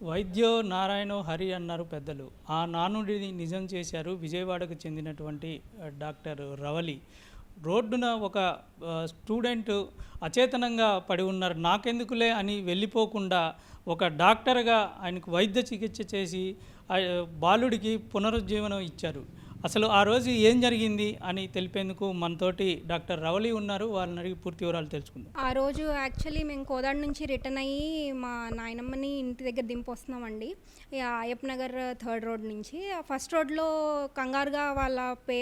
వైద్యో నారాయణో హరి అన్నారు పెద్దలు. ఆ నానుడిని నిజం చేశారు విజయవాడకు చెందినటువంటి డాక్టర్ రవలి. రోడ్డున ఒక స్టూడెంట్ అచేతనంగా పడి ఉన్నారు. నాకెందుకులే అని వెళ్ళిపోకుండా ఒక డాక్టర్గా ఆయనకు వైద్య చికిత్స చేసి ఆ, బాలుడికి పునరుజ్జీవనం ఇచ్చారు. అసలు ఆ రోజు ఏం జరిగింది అని తెలిపేందుకు మనతోటి డాక్టర్ రవళి ఉన్నారు. వాళ్ళని అడిగి పూర్తి వివరాలు తెలుసుకుందాం. ఆ రోజు యాక్చువల్లీ మేము కోదాడ నుంచి రిటర్న్ అయ్యి మా నాయనమ్మని ఇంటి దగ్గర దింపొస్తున్నామండి. ఇక అయ్యప్ప నగర్ థర్డ్ రోడ్ నుంచి. ఫస్ట్ రోడ్లో కంగారుగా వాళ్ళ పే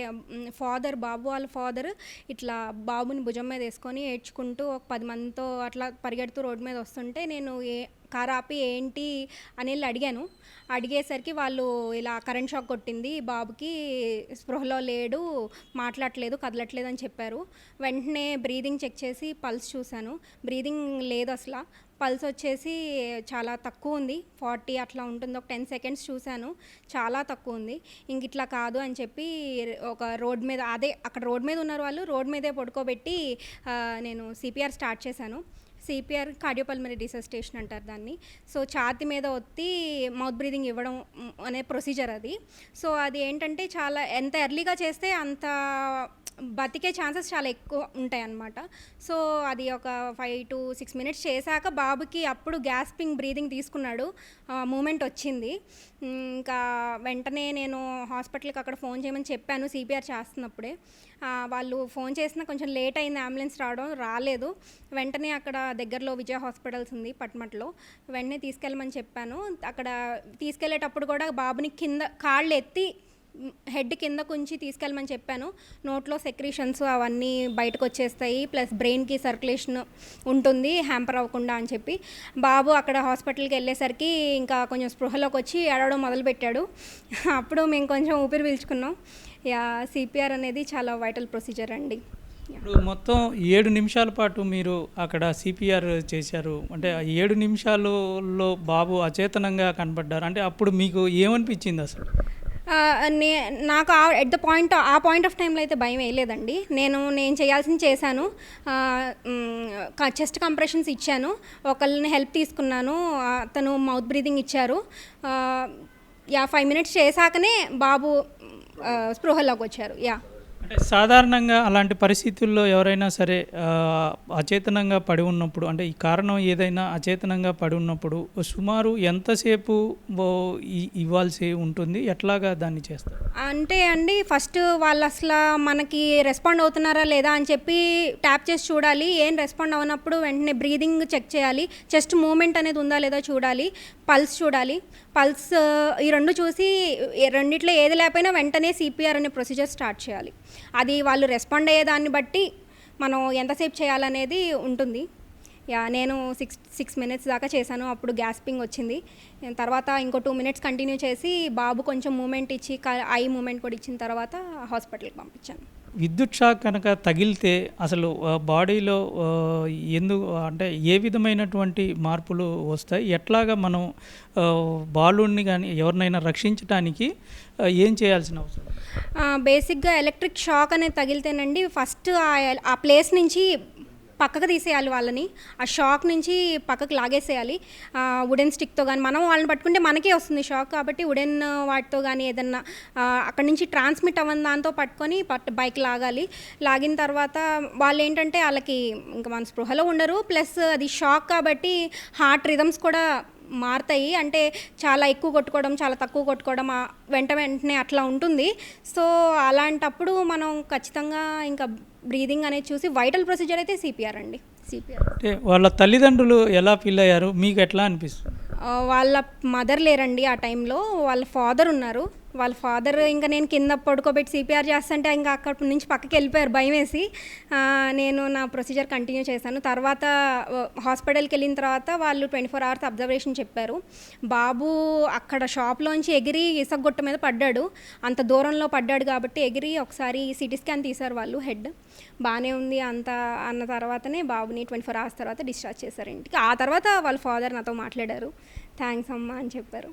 ఫాదర్ బాబు వాళ్ళ ఫాదర్ ఇట్లా బాబుని భుజం మీద వేసుకొని ఏడ్చుకుంటూ ఒక పది మందితో అట్లా పరిగెడుతూ రోడ్డు మీద వస్తుంటే నేను ఏ కార్ ఆపి ఏంటి? అని వెళ్ళి అడిగాను. అడిగేసరికి వాళ్ళు ఇలా కరెంట్ షాక్ కొట్టింది బాబుకి స్పృహలో లేడు మాట్లాడట్లేదు కదలట్లేదు అని చెప్పారు. వెంటనే బ్రీదింగ్ చెక్ చేసి పల్స్ చూశాను. బ్రీదింగ్ లేదు అసలు. పల్స్ వచ్చేసి చాలా తక్కువ ఉంది. ఫార్టీ అట్లా ఉంటుంది. ఒక టెన్ సెకండ్స్ చూశాను. చాలా తక్కువ ఉంది. ఇంక ఇట్లా కాదు అని చెప్పి ఒక రోడ్ మీద అదే అక్కడ రోడ్ మీద ఉన్నారు వాళ్ళు. రోడ్ మీదే పడుకోబెట్టి నేను సిపిఆర్ స్టార్ట్ చేశాను. సిపిఆర్ కార్డియోపల్మరీ రిసస్టేషన్ అంటారు దాన్ని. సో ఛాతి మీద ఒత్తి మౌత్ బ్రీదింగ్ ఇవ్వడం అనే ప్రొసీజర్ అది. సో అది ఏంటంటే చాలా ఎంత ఎర్లీగా చేస్తే అంత బతికే ఛాన్సెస్ చాలా ఎక్కువ ఉంటాయి అన్నమాట సో అది ఒక ఫైవ్ టు సిక్స్ మినిట్స్ చేశాక బాబుకి అప్పుడు గ్యాస్పింగ్ బ్రీదింగ్ తీసుకున్నాడు. మూమెంట్ వచ్చింది. ఇంకా వెంటనే నేను హాస్పిటల్కి అక్కడ ఫోన్ చేయమని చెప్పాను సిపిఆర్ చేస్తున్నప్పుడే. వాళ్ళు ఫోన్ చేసినా కొంచెం లేట్ అయింది అంబులెన్స్ రావడం రాలేదు. వెంటనే అక్కడ దగ్గరలో విజయ హాస్పిటల్స్ ఉంది పట్మట్లో. వెంటనే తీసుకెళ్ళమని చెప్పాను. అక్కడ తీసుకెళ్ళేటప్పుడు కూడా బాబుని కింద కాళ్ళు ఎత్తి హెడ్ కింద కొంచెం తీసుకెళ్ళమని చెప్పాను. నోట్లో సెక్రీషన్స్ అవన్నీ బయటకు వచ్చేస్తాయి ప్లస్ బ్రెయిన్కి సర్క్యులేషన్ ఉంటుంది. హ్యాంపర్ అవ్వకుండా అని చెప్పి. బాబు అక్కడ హాస్పిటల్కి వెళ్ళేసరికి ఇంకా కొంచెం స్పృహలోకి వచ్చి ఏడవడం మొదలుపెట్టాడు. అప్పుడు మేము కొంచెం ఊపిరి పీల్చుకున్నాం. యా సిపిఆర్ అనేది చాలా వైటల్ ప్రొసీజర్ అండి. ఇప్పుడు మొత్తం ఏడు నిమిషాల పాటు మీరు అక్కడ సిపిఆర్ చేశారు. అంటే ఆ ఏడు నిమిషాలలో బాబు అచేతనంగా కనపడ్డారు. అంటే అప్పుడు మీకు ఏమనిపించింది అసలు? నే నాకు ఎట్ ద పాయింట్ ఆ పాయింట్ ఆఫ్ టైంలో అయితే భయం వేయలేదండి. నేను నేను చేయాల్సింది చేశాను. చెస్ట్ కంప్రెషన్స్ ఇచ్చాను. ఒకళ్ళని హెల్ప్ తీసుకున్నాను. అతను తను మౌత్ బ్రీదింగ్ ఇచ్చారు యా ఫైవ్ మినిట్స్ చేశాకనే బాబు స్పృహల్లోకి స్పృహలోకి వచ్చారు. యా సాధారణంగా అలాంటి పరిస్థితుల్లో ఎవరైనా సరే అచేతనంగా పడి ఉన్నప్పుడు అంటే ఈ కారణం ఏదైనా అచేతనంగా పడి ఉన్నప్పుడు సుమారు ఎంతసేపు ఇ- ఇవ్వాల్సి ఉంటుంది? ఎట్లాగా దాన్ని చేస్తారు? అంటే అండి ఫస్ట్ వాళ్ళు అసలు మనకి రెస్పాండ్ అవుతున్నారా లేదా అని చెప్పి ట్యాప్ చేసి చూడాలి. ఏం రెస్పాండ్ అవునప్పుడు వెంటనే బ్రీదింగ్ చెక్ చేయాలి. చెస్ట్ మూమెంట్ అనేది ఉందా లేదా చూడాలి. పల్స్ చూడాలి. పల్స్ ఈ రెండు చూసి రెండిట్లో ఏది లేకపోయినా వెంటనే సిపిఆర్ అనే ప్రొసీజర్ స్టార్ట్ చేయాలి. అది వాళ్ళు రెస్పాండ్ అయ్యేదాన్ని బట్టి మనం ఎంతసేపు చేయాలనేది ఉంటుంది. యా నేను సిక్స్ సిక్స్ మినిట్స్ దాకా చేశాను అప్పుడు గ్యాస్పింగ్ వచ్చింది. తర్వాత ఇంకో టూ మినిట్స్ కంటిన్యూ చేసి బాబు కొంచెం మూమెంట్ ఇచ్చి ఐ మూమెంట్ కూడా ఇచ్చిన తర్వాత హాస్పిటల్కి పంపించాను. విద్యుత్ షాక్ కనుక తగిలితే అసలు బాడీలో ఎందుకు అంటే ఏ విధమైనటువంటి మార్పులు వస్తాయి? ఎట్లాగా మనం బాలుడిని కానీ ఎవరినైనా రక్షించడానికి ఏం చేయాల్సిన అవసరం? బేసిక్గా ఎలక్ట్రిక్ షాక్ అనేది తగిలితేనండి ఫస్ట్ ఆ ప్లేస్ నుంచి పక్కకు తీసేయాలి వాళ్ళని. ఆ షాక్ నుంచి పక్కకు లాగేసేయాలి. వుడెన్ స్టిక్తో కానీ మనం వాళ్ళని పట్టుకుంటే మనకే వస్తుంది షాక్ కాబట్టి వుడెన్ వాటితో కానీ ఏదన్నా అక్కడి నుంచి ట్రాన్స్మిట్ అవ్వని దాంతో పట్టుకొని బైక్ లాగాలి. లాగిన తర్వాత వాళ్ళు ఏంటంటే వాళ్ళకి ఇంకా మన స్పృహలో ఉండరు. ప్లస్ అది షాక్ కాబట్టి హార్ట్ రిథమ్స్ కూడా మారుతాయి. అంటే చాలా ఎక్కువ కొట్టుకోవడం చాలా తక్కువ కొట్టుకోవడం వెంట వెంటనే అట్లా ఉంటుంది. సో అలాంటప్పుడు మనం ఖచ్చితంగా ఇంకా బ్రీదింగ్ అనేది చూసి వైటల్ ప్రొసీజర్ అయితే సిపిఆర్ అండి. సిపిఆర్. అంటే వాళ్ళ తల్లిదండ్రులు ఎలా ఫీల్ అయ్యారు? మీకు ఎట్లా అనిపిస్తుంది? వాళ్ళ మదర్ లేరండి ఆ టైంలో. వాళ్ళ ఫాదర్ ఉన్నారు. వాళ్ళ ఫాదర్ ఇంకా నేను కింద పడుకోబెట్టి సిపిఆర్ చేస్తుంటే ఇంకా అక్కడి నుంచి పక్కకి వెళ్ళిపోయారు భయం వేసి. నేను నా ప్రొసీజర్ కంటిన్యూ చేశాను. తర్వాత హాస్పిటల్కి వెళ్ళిన తర్వాత వాళ్ళు ట్వంటీ ఫోర్ అవర్స్ అబ్జర్వేషన్ చెప్పారు. బాబు అక్కడ షాప్లోంచి ఎగిరి ఇసగొట్ట మీద పడ్డాడు. అంత దూరంలో పడ్డాడు కాబట్టి ఎగిరి ఒకసారి సిటీ స్కాన్ తీశారు వాళ్ళు హెడ్. బాగానే ఉంది అంత అన్న తర్వాతనే బాబుని ట్వంటీ ఫోర్ అవర్స్ తర్వాత డిశ్చార్జ్ చేశారు ఇంటికి. ఆ తర్వాత వాళ్ళ ఫాదర్ నాతో మాట్లాడారు. థ్యాంక్స్ అమ్మా అని చెప్పారు.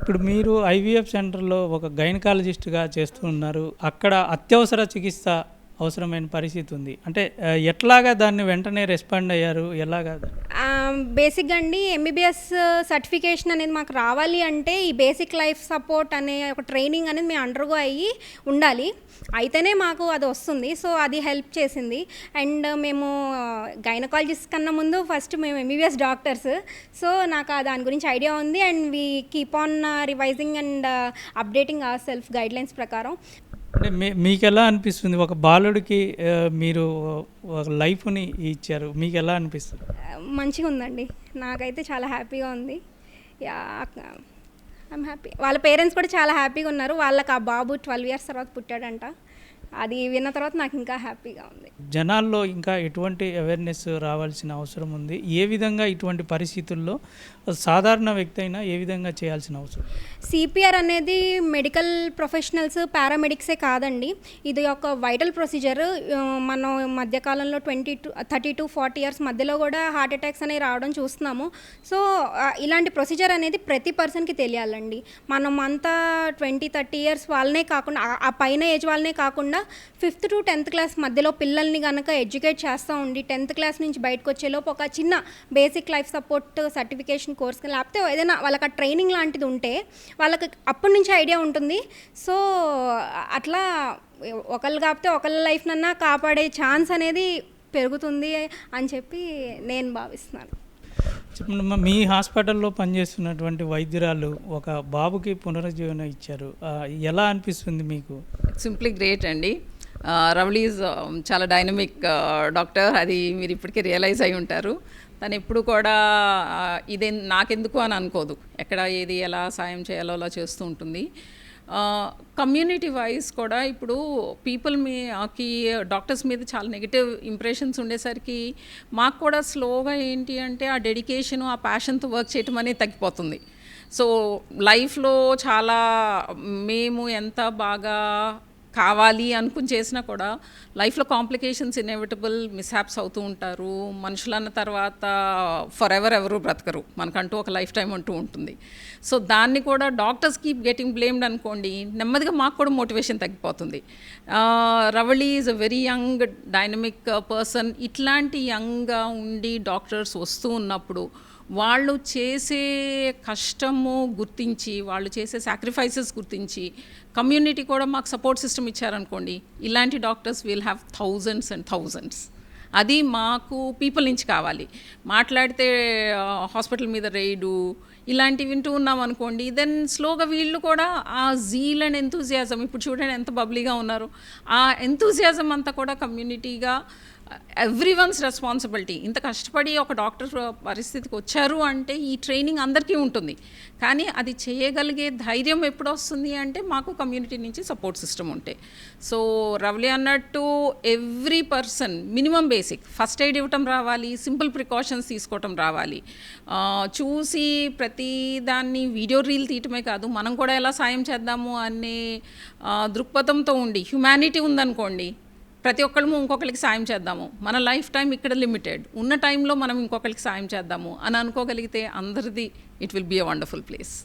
ఇప్పుడు మీరు ఐవీఎఫ్ సెంటర్లో ఒక గైనకాలజిస్ట్గా చేస్తూ ఉన్నారు. అక్కడ అత్యవసర చికిత్స అవసరమైన పరిస్థితి ఉంది. అంటే ఎట్లాగా దాన్ని వెంటనే రెస్పాండ్ అయ్యారు? ఎలాగా? బేసిక్గా అండి ఎంబీబీఎస్ సర్టిఫికేషన్ అనేది మాకు రావాలి అంటే ఈ బేసిక్ లైఫ్ సపోర్ట్ అనే ఒక ట్రైనింగ్ అనేది మేము అండర్గో అయ్యి ఉండాలి. అయితేనే మాకు అది వస్తుంది. సో అది హెల్ప్ చేసింది. అండ్ మేము గైనకాలజిస్ట్ కన్నా ముందు ఫస్ట్ మేము ఎంబీబీఎస్ డాక్టర్స్. సో నాకు ఆ దాని గురించి ఐడియా ఉంది. And we keep on revising and updating ఆ సెల్ఫ్ గైడ్లైన్స్ ప్రకారం. అంటే మీకు ఎలా అనిపిస్తుంది? ఒక బాలుడికి మీరు ఒక లైఫ్ని ఇచ్చారు. మీకు ఎలా అనిపిస్తుంది? మంచిగా ఉందండి నాకైతే చాలా హ్యాపీగా ఉంది. యా ఐమ్ హ్యాపీ వాళ్ళ పేరెంట్స్ కూడా చాలా హ్యాపీగా ఉన్నారు. వాళ్ళకి ఆ బాబు ట్వెల్వ్ ఇయర్స్ తర్వాత పుట్టాడంట. అది విన్న తర్వాత నాకు ఇంకా హ్యాపీగా ఉంది. జనాల్లో ఇంకా ఎటువంటి అవేర్నెస్ రావాల్సిన అవసరం ఉంది? ఏ విధంగా ఇటువంటి పరిస్థితుల్లో సాధారణ వ్యక్తి అయినా ఏ విధంగా చేయాల్సిన అవసరం? సిపిఆర్ అనేది మెడికల్ ప్రొఫెషనల్స్ పారామెడిక్సే కాదండి. ఇది ఒక వైటల్ ప్రొసీజర్ మనం మధ్యకాలంలో twenty to thirty to forty years మధ్యలో కూడా హార్ట్ అటాక్స్ అనేవి రావడం చూస్తున్నాము. సో ఇలాంటి ప్రొసీజర్ అనేది ప్రతి పర్సన్కి తెలియాలండి. మనం అంతా ట్వంటీ థర్టీ ఇయర్స్ వాళ్ళనే కాకుండా ఆ- ఆ పైన ఏజ్ వాళ్ళనే కాకుండా ఫిఫ్త్ టు టెన్త్ క్లాస్ మధ్యలో పిల్లల్ని కనుక ఎడ్యుకేట్ చేస్తూ ఉండి టెన్త్ క్లాస్ నుంచి బయటకు వచ్చేలోపు ఒక చిన్న basic life support certification course లేకపోతే ఏదైనా వాళ్ళకి ఆ ట్రైనింగ్ లాంటిది ఉంటే వాళ్ళకి అప్పటి నుంచి ఐడియా ఉంటుంది. సో అట్లా ఒకళ్ళు కాకపోతే ఒకళ్ళ లైఫ్నన్నా కాపాడే ఛాన్స్ అనేది పెరుగుతుంది అని చెప్పి నేను భావిస్తున్నాను. చెప్పండి మీ హాస్పిటల్లో పనిచేస్తున్నటువంటి వైద్యురాలు ఒక బాబుకి పునరుజ్జీవనం ఇచ్చారు. ఎలా అనిపిస్తుంది మీకు? సింప్లీ గ్రేట్ అండి. రవళీ చాలా డైనమిక్ డాక్టర్ అది మీరు ఇప్పటికే రియలైజ్ అయి ఉంటారు. తను ఎప్పుడు కూడా ఇదే నాకెందుకు అని అనుకోదు. ఎక్కడ ఏది ఎలా సాయం చేయాలో అలా చేస్తూ ఉంటుంది. కమ్యూనిటీ వైజ్ కూడా ఇప్పుడు పీపుల్ మీకి డాక్టర్స్ మీద చాలా నెగిటివ్ ఇంప్రెషన్స్ ఉండేసరికి మాకు కూడా స్లోగా ఏంటి అంటే ఆ డెడికేషన్ ఆ ప్యాషన్తో వర్క్ చేయటం అనేది తగ్గిపోతుంది. సో లైఫ్లో చాలా మేము ఎంత బాగా కావాలి అనుకుని చేసినా కూడా లైఫ్లో కాంప్లికేషన్స్ ఇన్ఎవిటబుల్ మిస్హాప్స్ అవుతూ ఉంటారు. మనుషులు అన్న తర్వాత ఫర్ ఎవర్ ఎవరు బ్రతకరు. మనకంటూ ఒక లైఫ్ టైం అంటూ ఉంటుంది. సో దాన్ని కూడా డాక్టర్స్ కీప్ గెటింగ్ బ్లేమ్డ్ అనుకోండి నెమ్మదిగా మాకు కూడా మోటివేషన్ తగ్గిపోతుంది. Ravali is a very young dynamic person. ఇట్లాంటి యంగ్గా ఉండి డాక్టర్స్ వస్తూ ఉన్నప్పుడు వాళ్ళు చేసే కష్టము గుర్తించి వాళ్ళు చేసే సాక్రిఫైసెస్ గుర్తించి కమ్యూనిటీ కూడా మాకు సపోర్ట్ సిస్టమ్ ఇచ్చారనుకోండి ఇలాంటి doctors will have thousands and thousands అది మాకు పీపుల్ నుంచి కావాలి. మాట్లాడితే హాస్పిటల్ మీద రైడు ఇలాంటివి వింటూ ఉన్నాం అనుకోండి దెన్ స్లోగా వీళ్ళు కూడా ఆ జీల్ అండ్ ఎంతూజియాజం ఇప్పుడు చూడండి ఎంత బబ్లీగా ఉన్నారు. ఆ ఎంతూజియాజం అంతా కూడా కమ్యూనిటీగా ఎవ్రీ వన్స్ రెస్పాన్సిబిలిటీ ఇంత కష్టపడి ఒక డాక్టర్ పరిస్థితికి వచ్చారు అంటే ఈ ట్రైనింగ్ అందరికీ ఉంటుంది. కానీ అది చేయగలిగే ధైర్యం ఎప్పుడు వస్తుంది అంటే మాకు కమ్యూనిటీ నుంచి సపోర్ట్ సిస్టమ్ ఉంటే. సో రవలి అన్నట్టు every person minimum basic first aid ఇవ్వటం రావాలి సింపుల్ ప్రికాషన్స్ తీసుకోవటం రావాలి. చూసి ప్రతి దాన్ని వీడియో రీల్ తీయటమే కాదు మనం కూడా ఎలా సాయం చేద్దాము అనే దృక్పథంతో ఉండి హ్యుమానిటీ ఉందనుకోండి ప్రతి ఒక్కళ్ళము ఇంకొకరికి సాయం చేద్దాము. మన లైఫ్ టైం ఇక్కడ లిమిటెడ్. ఉన్న టైంలో మనం ఇంకొకరికి సాయం చేద్దాము. అని అనుకోగలిగితే అందరిది it will be a wonderful place